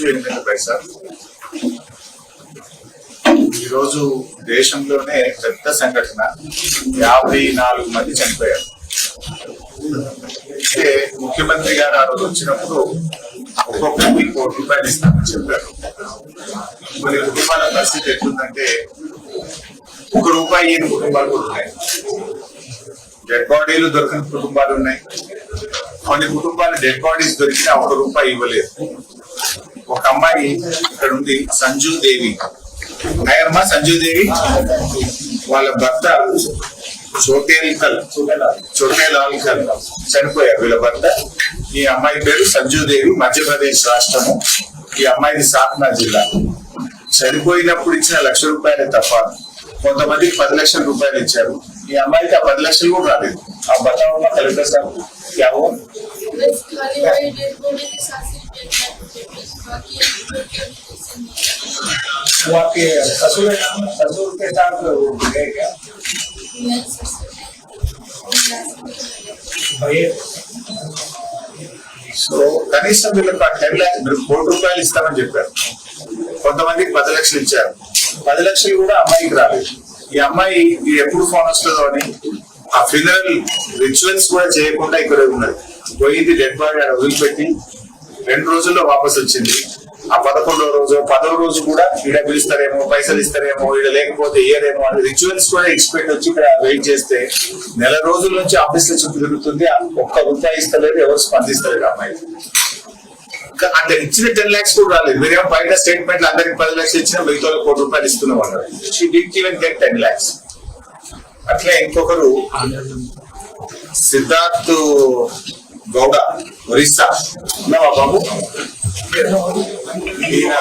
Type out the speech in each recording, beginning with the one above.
Issue ఏంటంటే sir ఈరోజు దేశంలోనే పెద్ద సంఘటన. యాభై నాలుగు మంది చనిపోయారు. అయితే ముఖ్యమంత్రి గారు ఆ రోజు వచ్చినప్పుడు ఒక్కొక్కరికి కోటి రూపాయలు ఇస్తామని చెప్పారు. కొన్ని కుటుంబాల పరిస్థితి ఎట్లుందంటే ఒక రూపాయి ఇయ్యని కుటుంబాలు ఉన్నాయి. డెడ్ బాడీలు దొరికిన కుటుంబాలు ఉన్నాయి. కొన్ని కుటుంబాలు డెడ్ బాడీస్ దొరికినా ఒక రూపాయి ఇవ్వలేదు. ఒక అమ్మాయి ఇక్కడ ఉంది సంజు దేవి. నయర్మ సంజు దేవి. వాళ్ళ భర్త చోటేల్కల్ చోటేలాల్కల్ చనిపోయారు. వీళ్ళ భర్త. ఈ అమ్మాయి పేరు సంజు దేవి మధ్యప్రదేశ్ రాష్ట్రము. ఈ అమ్మాయిది సాత్నా జిల్లా. చనిపోయినప్పుడు ఇచ్చిన లక్ష రూపాయలే తప్ప కొంతమందికి పది లక్షల రూపాయలు ఇచ్చారు. ఈ అమ్మాయికి ఆ పది లక్షలు కూడా రాలేదు. ఆ బతావమ్మ కలెక్టర్ సార్ वो आपके ससुर है ना? ससुर के साथ वो गए क्या नहीं ससुर भैया సో కనీసం వీళ్ళకి ఆ టెన్ ల్యాక్స్ మీరు కోటి రూపాయలు ఇస్తామని చెప్పారు కొంతమందికి పది లక్షలు ఇచ్చారు పది లక్షలు కూడా అమ్మాయికి రాలేదు ఈ అమ్మాయి ఇది ఎప్పుడు ఫోన్ వస్తుందో అని ఆ ఫినరల్ రిచువల్స్ కూడా చేయకుండా ఇక్కడ ఉన్నది పోయింది డెడ్ బాడీ ఆడ వదిలిపెట్టి రెండు రోజుల్లో వాపస్ వచ్చింది. ఆ పదకొండో రోజు పదవ రోజు కూడా ఈడ పిలుస్తారేమో పైసలు ఇస్తారేమో ఈడ లేకపోతే ఏదేమో అని రిచువల్స్ కూడా ఎక్స్పెక్ట్ వచ్చి ఇక్కడ వెయిట్ చేస్తే నెల రోజుల నుంచి ఆఫీస్లో చుట్టూ తిరుగుతుంది. ఒక్క రూపాయి ఇస్తలేదు ఎవరు స్పందిస్తలేరు అమ్మాయి. అంటే ఇచ్చిన టెన్ లాక్స్ కూడా రాలేదు. మీరేమో బయట స్టేట్మెంట్ అందరికి పది లక్షలు ఇచ్చిన మిగతా కోటి రూపాయలు ఇస్తున్నాం అన్నారు she didn't even get ten lakhs అట్లే ఇంకొకరు సిద్ధార్థ్ గౌడ ఒరిస్సా. ఉన్నావా బాబు? ఈయన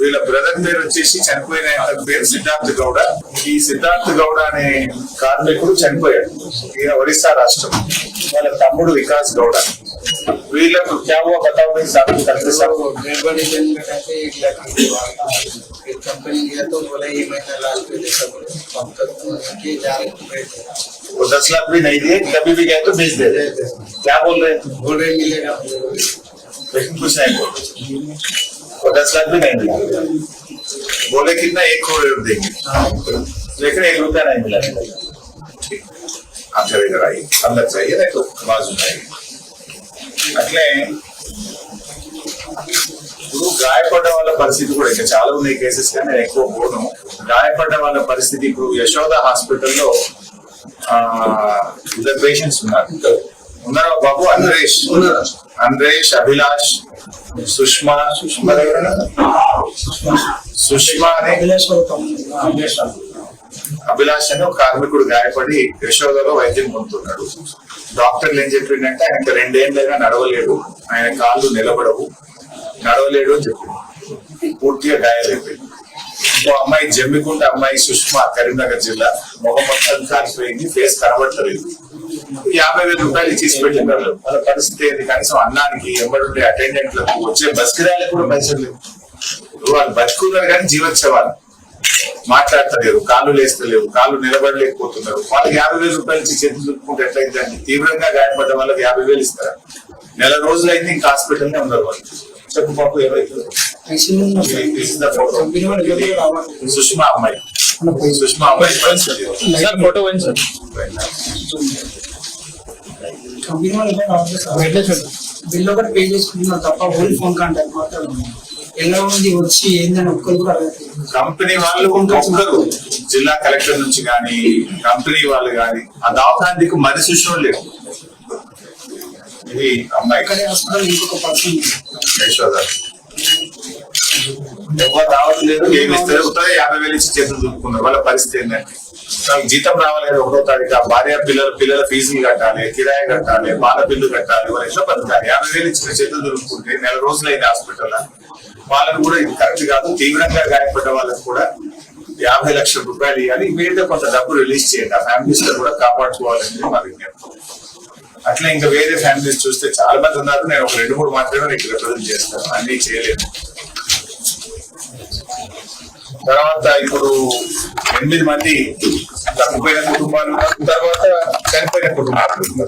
వీళ్ళ బ్రదర్ పేరు వచ్చేసి చనిపోయిన పేరు సిద్ధార్థ్ గౌడ. ఈ సిద్ధార్థ్ గౌడ అనే కార్మికుడు చనిపోయాడు. ఈయన ఒరిస్సా రాష్ట్రం. వాళ్ళ తమ్ముడు వికాస్ గౌడ. వీళ్ళకు క్యాబో బతావు సాగు కలిసి సాగు करते साहब डेड बॉडी देने का टाइम पे एक लाख रुपए मांगा फिर कंपनी गया तो बोला ये महीना लास्ट पे जैसा बोले तो हम तक तो ये जा रहे थे वो दस लाख भी नहीं दिए कभी भी गए तो भेज दे रहे क्या बोल रहे हैं बोल रहे मिलेगा लेकिन कुछ नहीं बोल वो दस लाख भी नहीं दिया बोले कितना एक करोड़ देंगे लेकिन एक रुपया नहीं मिला ठीक आप जब इधर आइए अंदर चाहिए नहीं तो बाजू में आइए అట్లే ఇప్పుడు గాయపడ్డ వాళ్ళ పరిస్థితి కూడా ఇంకా చాలా ఉన్నాయి కేసెస్ కానీ నేను ఎక్కువ పోను. గాయపడ్డ వాళ్ళ పరిస్థితి ఇప్పుడు యశోద హాస్పిటల్లో ఆ, ఇద్దరు పేషెంట్స్ ఉన్నారు. ఉన్నారా బాబు? అంద్రేష్ అంద్రేష్ అభిలాష్ సుష్మా సుష్మా? సుష్మా అనే? అభిలాష్ అని ఒక కార్మికుడు గాయపడి యశోదలో వైద్యం పొందుతున్నాడు. డాక్టర్లు ఏం చెప్పిండంటే ఆయనకి రెండేళ్ళుగా నడవలేడు ఆయన కాళ్ళు నిలబడవు. నడవలేడు అని చెప్పిండు పూర్తిగా గాయాలైపోయింది ఇంకో అమ్మాయి జమ్మికుంట అమ్మాయి సుష్మా కరీంనగర్ జిల్లా మొహం మొత్తం కాలిపోయింది ఫేస్ కనబడతలేదు. యాభై వేల రూపాయలు తీసి పెట్టినారు వాళ్ళ పరిస్థితి ఏంది? కనీసం అన్నానికి ఎంబడి అటెండెంట్లకు వచ్చే బస్ కిరాయిలకు కూడా పైసలు లేవు. వాళ్ళు బతుకున్నారు కానీ జీవోత్సవాలు మాట్లాడతలేరు కాళ్ళు లేస్తలేవు కాళ్ళు నిలబడలేకపోతున్నారు. వాళ్ళకి యాభై వేల రూపాయలు ఇచ్చి చేతులు చుట్టుకుంటే ఎట్లయితే తీవ్రంగా గాయపడ్డ వాళ్ళకి యాభై వేలు ఇస్తారా? నెల రోజులైతే ఇంకా హాస్పిటల్నే ఉన్నారు వాళ్ళు. చెప్పు పాపు సుష్మా అమ్మాయి సుష్మా అమ్మాయి సార్ ఫోటో పోయింది సార్ బిల్ ఒకటి పే చేసుకుంటున్నాం తప్ప ఓన్లీ ఫోన్ కాంటాక్ట్ మాత్రం ఎలా ఉంది వచ్చి ఏందని ఒక్కరు కూడా కంపెనీ వాళ్ళు ఒక్కరు జిల్లా కలెక్టర్ నుంచి కానీ కంపెనీ వాళ్ళు కానీ. ఆ దవాఖానికి మరి సుష్మం లేదు ఇది అమ్మాయి. హాస్పిటల్ ఇంకొక పర్సన్ యశోద ఎవరు రావట్లేదు ఏమి ఇస్తారు ఉత్తరే యాభై వేలు ఇచ్చి చేతులు దుక్కున్నారు వాళ్ళ పరిస్థితి ఏంటంటే నాకు జీతం రావాలి ఒకటో తారీఖు ఆ భార్య పిల్లల పిల్లల ఫీజులు కట్టాలి కిరాయి కట్టాలి బాల బిల్లు కట్టాలి వాళ్ళు ఎట్లా బతకాలి యాభై వేలు ఇచ్చిన చేతులు దొరుకుతుంటే నెల రోజులు హాస్పిటల్ వాళ్ళకు కూడా ఇది కరెక్ట్ కాదు తీవ్రంగా గాయపడ్డ వాళ్ళకు కూడా యాభై లక్షల రూపాయలు ఇవ్వాలి. ఇమీడియట్ కొంత డబ్బు రిలీజ్ చేయండి. ఆ ఫ్యామిలీస్ కూడా కాపాడుకోవాలని మా విజ్ఞప్తి. అట్లా ఇంకా వేరే ఫ్యామిలీస్ చూస్తే చాలా మంది ఉన్నారు. నేను ఒక రెండు మూడు మాత్రమే మీకు రిప్రజెంట్ చేస్తాను. అన్ని చేయలేదు తర్వాత ఇప్పుడు ఎనిమిది మంది తప్పిపోయిన కుటుంబాలు. తర్వాత చనిపోయిన కుటుంబాలు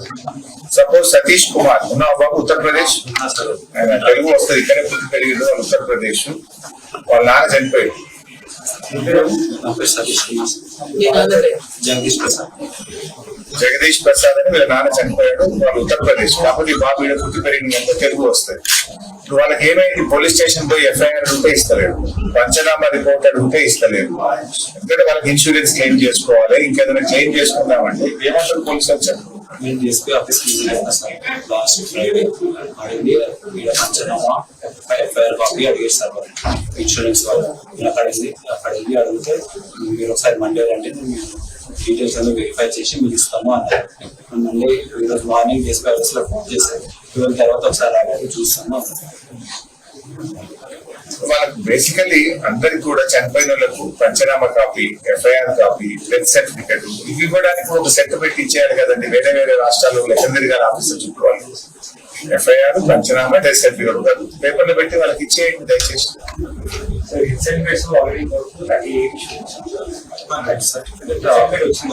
సపోజ్ సతీష్ కుమార్ ఉన్నావు బాబు ఉత్తరప్రదేశ్. తెలుగు వస్తుంది. ఇక్కడే పుట్టి పెరిగింది వాళ్ళు ఉత్తరప్రదేశ్. వాళ్ళ నాన్న చనిపోయాడు. జగదీష్ ప్రసాద్ జగదీష్ ప్రసాద్ అని వీళ్ళ నాన్న చనిపోయాడు. వాళ్ళు ఉత్తరప్రదేశ్. కాబట్టి బాబు ఈడ పుట్టి పెరిగింది తెలుగు వస్తాయి. వాళ్ళకి ఏమైంది? పోలీస్ స్టేషన్ పోయి ఎఫ్ఐఆర్ అడిగితే ఇస్తలేదు పంచనామా రిపోర్ట్ అడిగితే ఇస్తలేదు ఎందుకంటే వాళ్ళకి ఇన్సూరెన్స్ క్లెయిమ్ చేసుకోవాలి. ఇంకేదైనా క్లెయిమ్ చేసుకుందామంటే ఏమంటారు పోలీసులు వచ్చారు? నేను ఎస్పీ ఆఫీస్కి వెళ్ళిన సార్ లాస్ట్ ఫ్రైడే అడిగింది ఇక్కడ పంచనామా ఎఫ్ఐఆర్ కాపీ అడిగారు సార్ వాళ్ళు. ఇన్సూరెన్స్ వాళ్ళు. ఇలా అడిగింది వెళ్ళి అక్కడ వెళ్ళి అడిగితే మీరు ఒకసారి మండే రండి మీరు డీటెయిల్స్ అన్ని వెరిఫై చేసి మీకు ఇస్తాము అన్నారు. మళ్ళీ ఈరోజు మార్నింగ్ ఎస్పీ ఆఫీస్లో ఫోన్ చేశారు ట్వెల్వ్ తర్వాత ఒకసారి రావాలి చూస్తాము అన్నారు. వాళ్ళకి బేసికలీ అందరికి కూడా చనిపోయిన వాళ్ళకు panchnama copy FIR copy death certificate ఇవి ఇవ్వడానికి ఒక సెట్ పెట్టి ఇచ్చేయాలి కదండి. వేరే వేరే రాష్ట్రాల్లో లెక్కర్ గారి ఆఫీసర్ చుట్టూ వాళ్ళు ఎఫ్ఐఆర్ పంచనామా డెత్ సర్టిఫికెట్ పేపర్లు పెట్టి వాళ్ళకి ఇచ్చేయండి దయచేసి. సర్టిఫికేట్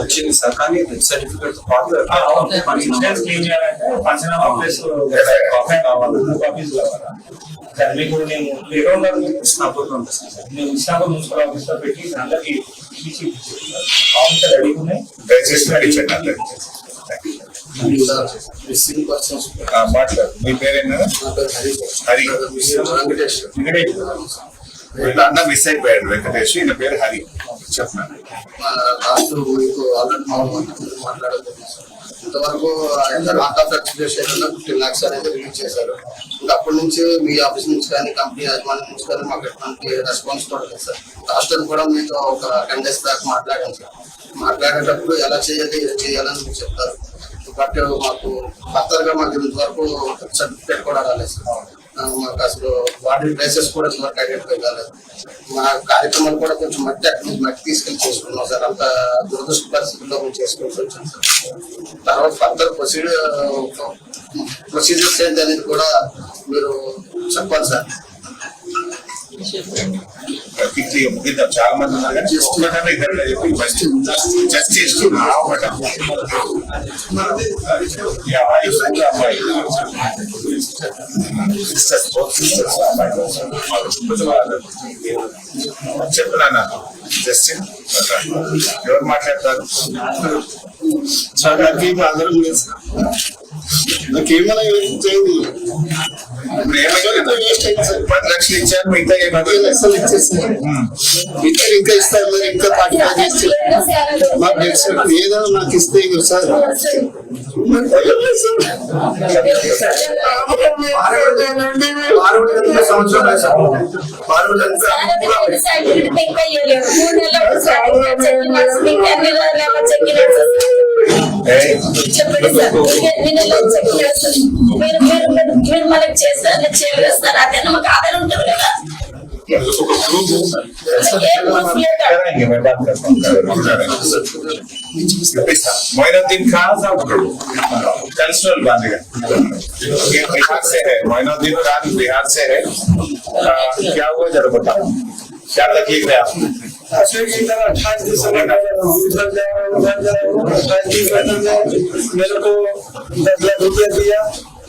వచ్చింది సార్ కానీ డెత్ సర్టిఫికేట్ పాటు పంచనామా కావాలా. సరే మీకు నేను మీరు? కృష్ణాపూర్లో ఉంటుంది సార్. నేను ఇస్తాను మున్సిపల్ ఆఫీస్లో పెట్టి అందరికి ఆఫీసర్ రెడీ ఉన్నాయి. దయచేసి మాట్లాడు. మీ పేరేనా? హరి. వీళ్ళ అన్న మిస్ అయిపోయాడు వెంకటేష్. ఈయన పేరు హరి. చెప్పండి. ఇంతవరకు లాట్ సర్టిఫికేషన్ ఫిఫ్టీన్ లాక్స్ అనేది రిలీజ్ చేశారు. ఇంకా అప్పటి నుంచి మీ ఆఫీస్ నుంచి కానీ కంపెనీ యాజమాన్యం నుంచి కానీ మాకు ఎటువంటి రెస్పాన్స్ కూడా లేదు సార్. లాస్ట్ కూడా మీతో ఒక టెన్ డేస్ బ్యాక్ మాట్లాడాను సార్. మాట్లాడేటప్పుడు ఎలా చేయాలి ఏం చేయాలని మీకు చెప్తారు. బట్ మాకు ఫర్దర్గా మాకు ఇంతవరకు సర్టిఫికేట్ కూడా రాలేదు సార్. మాకు అసలు వాటి ప్లేసెస్ కూడా ఇంతవరకు ఐడెంటిఫై కాలేదు. మా కార్యక్రమాలు కూడా కొంచెం మట్టి అక్కడి నుంచి మట్టి తీసుకెళ్ళి చేసుకున్నాం సార్. అంత దురదృష్ట పరిస్థితుల్లో మేము చేసుకోవాల్సి వచ్చింది సార్. తర్వాత ఫర్దర్ ప్రొసీడర్ ప్రొసీజర్స్ ఏంటి అనేది కూడా మీరు చెప్పాలి సార్. క్విక్లీ ముగిద్దాం చాలా మంది ఉన్నారు కానీ ఒక్కటన్నా ఇద్దరు చెప్పి జస్ట్ చేస్తున్నా ఒకట ఈ అమ్మాయి కూడా అమ్మాయి సిస్టర్స్ బోత్ సిస్టర్స్ చెప్తున్నా జస్టిన్ ఎవరు మాట్లాడతారు నాకేం ఆధారం అయింది. సార్. పది లక్షలు ఇచ్చారు మిగతా పది ఏమైంది లక్షలు ఇచ్చేసారు. ఇద్దరు ఇంకా ఇస్తారు మరి ఇంకా పార్టీ ఏదో నాకు ఇస్తే సార్ చెప్పండి సార్. మీరు మీరు మీరు- మనకి చేస్తారు. చేయగలుగుతారు అదే మాకు ఆధారం ఉంటుంది కదా मोइनुद्दीन खान साहब करो कल्चरल बांधेगा ये बिहार से है मोइनुद्दीन खान बिहार से है क्या हुआ जरा बताओ क्या तकलीफ़ है आपको मेरे को दस लाख रुपया दिया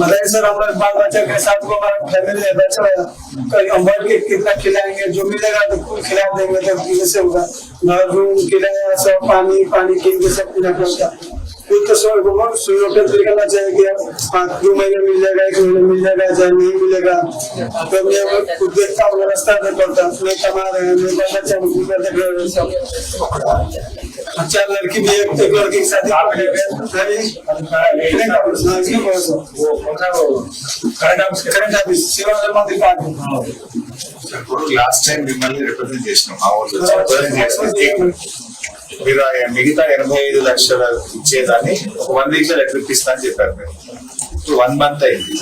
मतलब सर हमारे बाल बच्चा के साथ को हमारा फैमिली है बच्चा है। कहीं हम बढ़ के कितना खिलाएँगे, जो मिलेगा तो कुल खिला देंगे तो कैसे होगा। घर रूम किराया सब पानी पानी के सब पूरा फिर तो सौ को सुनो पे निकलना चाहिए कि हाँ दो महीने मिल जाएगा एक महीने मिल जाएगा चाहे नहीं मिलेगा तो मैं वो खुद देखता हूँ रास्ता में पड़ता मैं कमा रहे हैं मैं बाल बच्चा को पूरा देख रहे हैं सब अच्छा लड़की भी एक एक लड़की के साथ आप करंट ऑफिस सेवा मंत्री पार्टी ఇప్పుడు లాస్ట్ టైం మిమ్మల్ని రిప్రజెంట్ చేసినాం మా ఊళ్ళో రిప్రజెంట్ చేసినాం మీరు మిగతా ఎనభై ఐదు లక్షల ఇచ్చేదాన్ని ఒక వన్ వీక్లో లెటర్ ఇప్పిస్తా అని చెప్పారు మీరు ఇప్పుడు వన్ మంత్ అయింది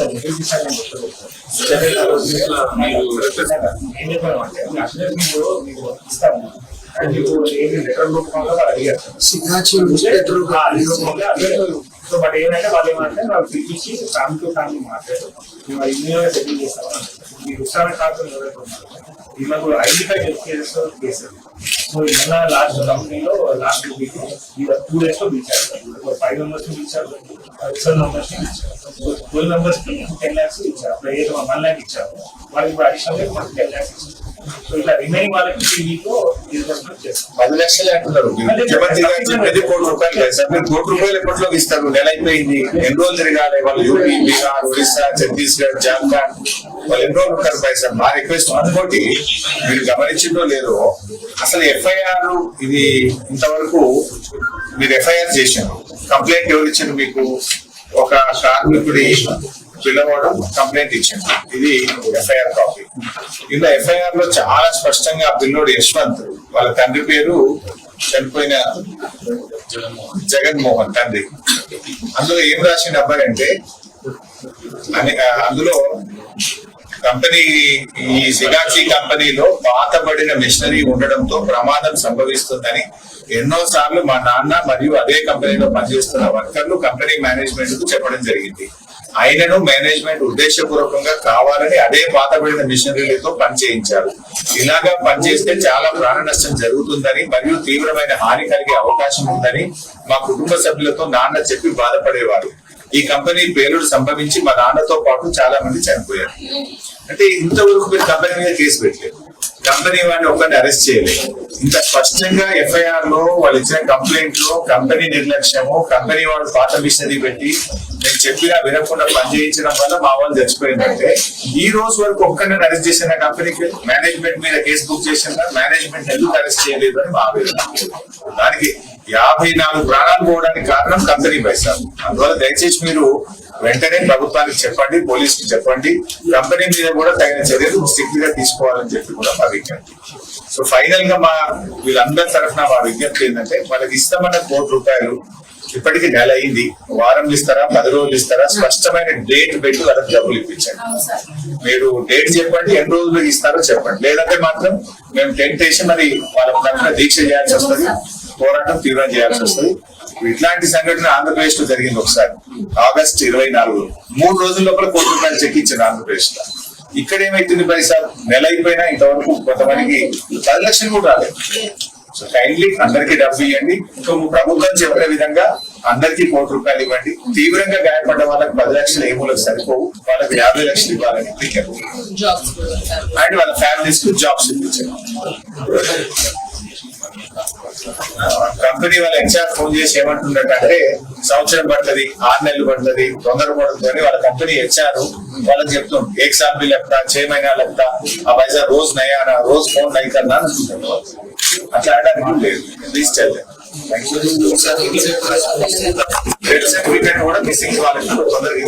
సో బట్ ఏంటంటే వాళ్ళు ఏమంటే వాళ్ళు పిలిపించి ఫ్యామిలీ టు ఫ్యామిలీ మాట్లాడారు మేము ఇంజనీర్ సెటిల్ చేస్తాం మీరు ఉత్సాహ కాకుండా ఎవరైతే ఉన్నారో ఐడెంటిఫై కేసెస్ కేసెస్ సో నిన్న లాస్ట్ కంపెనీలో లాస్ట్ వీక్ టూ డేస్లో పిలిచారు ఫైవ్ మెంబర్స్ పిలిచారు సెవెన్ మెంబర్స్ సో ట్వెల్వ్ మెంబర్స్కి టెన్ ల్యాక్స్ ఇచ్చారు. అప్పుడు ఏదో వన్ ల్యాక్ ఇచ్చారు. వాళ్ళకి ఇప్పుడు అడిషనల్ మనకి టెన్ ల్యాక్స్ ఇచ్చారు. సో ఇట్లా రిమైనింగ్ వాళ్ళకి ఈ వీక్ డిస్బర్స్మెంట్ చేస్తాం పది లక్షలే అంటున్నారు. ముఖ్యమంత్రి గారు చెప్పేది కోటి రూపాయలు కాదు. సార్ మీరు కోటి రూపాయలు ఎప్పటిలోకి ఇస్తారు? నెల అయిపోయింది. ఎన్ని రోజులు తిరగాలి? వాళ్ళు యూపీ బీహార్ ఒరిస్సా ఛత్తీస్గఢ్ జార్ఖండ్. వాళ్ళు ఎన్ని రోజులు ఉంటారు? సార్ మా రిక్వెస్ట్ ఇంకోటి మీరు గమనించిందో లేదో అసలు ఎఫ్ఐఆర్ ఇది ఇంతవరకు మీరు ఎఫ్ఐఆర్ చేశారు. కంప్లైంట్ ఎవరు ఇచ్చారు మీకు? ఒక కార్మికుడి పిల్లవాడు కంప్లైంట్ ఇచ్చింది ఇది ఎఫ్ఐఆర్ కాపీ. ఇందులో ఎఫ్ఐఆర్లో చాలా స్పష్టంగా ఆ పిల్లోడు యశ్వంత్ వాళ్ళ తండ్రి పేరు చనిపోయిన జగన్మోహన్ తండ్రి. అందులో ఏం రాసిన అబ్బాయి అంటే అని- అందులో కంపెనీ ఈ సిగాచి కంపెనీలో పాతబడిన మిషనరీ ఉండడంతో ప్రమాదం సంభవిస్తుందని ఎన్నో సార్లు మా నాన్న మరియు అదే కంపెనీలో పనిచేస్తున్న వర్కర్లు కంపెనీ మేనేజ్మెంట్కు చెప్పడం జరిగింది. ఆయనను మేనేజ్మెంట్ ఉద్దేశపూర్వకంగా కావాలని అదే పాతబడిన మిషనరీలతో పని చేయించారు ఇలాగా పనిచేస్తే చాలా ప్రాణ నష్టం జరుగుతుందని మరియు తీవ్రమైన హాని కలిగే అవకాశం ఉందని మా కుటుంబ సభ్యులతో నాన్న చెప్పి బాధపడేవారు. ఈ కంపెనీ పేలుడు సంభవించి మా నాన్నతో పాటు చాలా మంది చనిపోయారు. అంటే ఇంతవరకు మీరు కంపెనీ మీద కేసు పెట్టలేదు. కంపెనీ వాడిని ఒక్కరిని అరెస్ట్ చేయలేదు. ఇంత స్పష్టంగా ఎఫ్ఐఆర్లో వాళ్ళు ఇచ్చిన కంప్లైంట్లో కంపెనీ నిర్లక్ష్యము కంపెనీ వాడు పాత మిషనరీ పెట్టి నేను చెప్పినా వినకుండా పనిచేయించడం వల్ల మా వాళ్ళు చచ్చిపోయిందంటే ఈ రోజు వరకు ఒక్కరిని అరెస్ట్ చేసిన కంపెనీకి మేనేజ్మెంట్ మీద కేసు బుక్ చేసిన మేనేజ్మెంట్ ఎందుకు అరెస్ట్ చేయలేదు అని మా ఆవేదన దానికి యాభై నాలుగు ప్రాణాలు పోవడానికి కారణం కంపెనీ పైసా అందువల్ల దయచేసి మీరు వెంటనే ప్రభుత్వానికి చెప్పండి పోలీసుకి చెప్పండి. కంపెనీ మీద కూడా తగిన చర్యలు స్ట్రిక్ట్గా తీసుకోవాలని చెప్పి కూడా మా విజ్ఞప్తి. సో ఫైనల్గా మా వీళ్ళందరి తరఫున మా విజ్ఞప్తి ఏంటంటే వాళ్ళకి ఇస్తామన్న కోటి రూపాయలు ఇప్పటికి నెల అయింది. వారం ఇస్తారా పది రోజులు ఇస్తారా? స్పష్టమైన డేట్ పెట్టి వాళ్ళకి డబ్బులు ఇప్పించండి. మీరు డేట్ చెప్పండి ఎన్ని రోజులు ఇస్తారో చెప్పండి. లేదంటే మాత్రం మేము టెంట్ వేసి మరి వాళ్ళ దీక్ష చేయాల్సి వస్తుంది. పోరాటం తీవ్రం చేయాల్సి వస్తుంది. ఇట్లాంటి సంఘటన ఆంధ్రప్రదేశ్లో జరిగింది ఒకసారి. ఆగస్ట్ ఇరవై నాలుగు. మూడు రోజుల లోపల కోటి రూపాయలు చెక్ ఇచ్చారు ఆంధ్రప్రదేశ్లో ఇక్కడ ఏమైతుంది పైసా నెల అయిపోయినా ఇంతవరకు కొంతమందికి పది లక్షలు కూడా రాలేదు. సో కైండ్లీ అందరికీ డబ్బు ఇవ్వండి. ప్రభుత్వం చెప్పిన విధంగా అందరికీ కోటి రూపాయలు ఇవ్వండి. తీవ్రంగా గాయపడ్డ వాళ్ళకి పది లక్షలు ఏమూలకు సరిపోవు. వాళ్ళకి యాభై లక్షలు ఇవ్వాలని అండ్ వాళ్ళ ఫ్యామిలీస్కు జాబ్స్ ఇప్పించారు. కంపెనీ వాళ్ళ హెచ్ఆర్ ఫోన్ చేసి ఏమంటుండట అంటే సంవత్సరం పడుతుంది ఆరు నెలలు పడుతుంది తొందర పడుతుంది అని వాళ్ళ కంపెనీ హెచ్ఆర్ వాళ్ళకి చెప్తుంది. ఏ సార్ బిల్ లెప్తా చే మహినా లెప్తా ఆ పైసా రోజు నయానా రోజు ఫోన్ నై కన్నా అట్లా ఆడడానికి రిజిస్టర్ కూడా మిస్సింగ్ వాళ్ళకి తొందరగా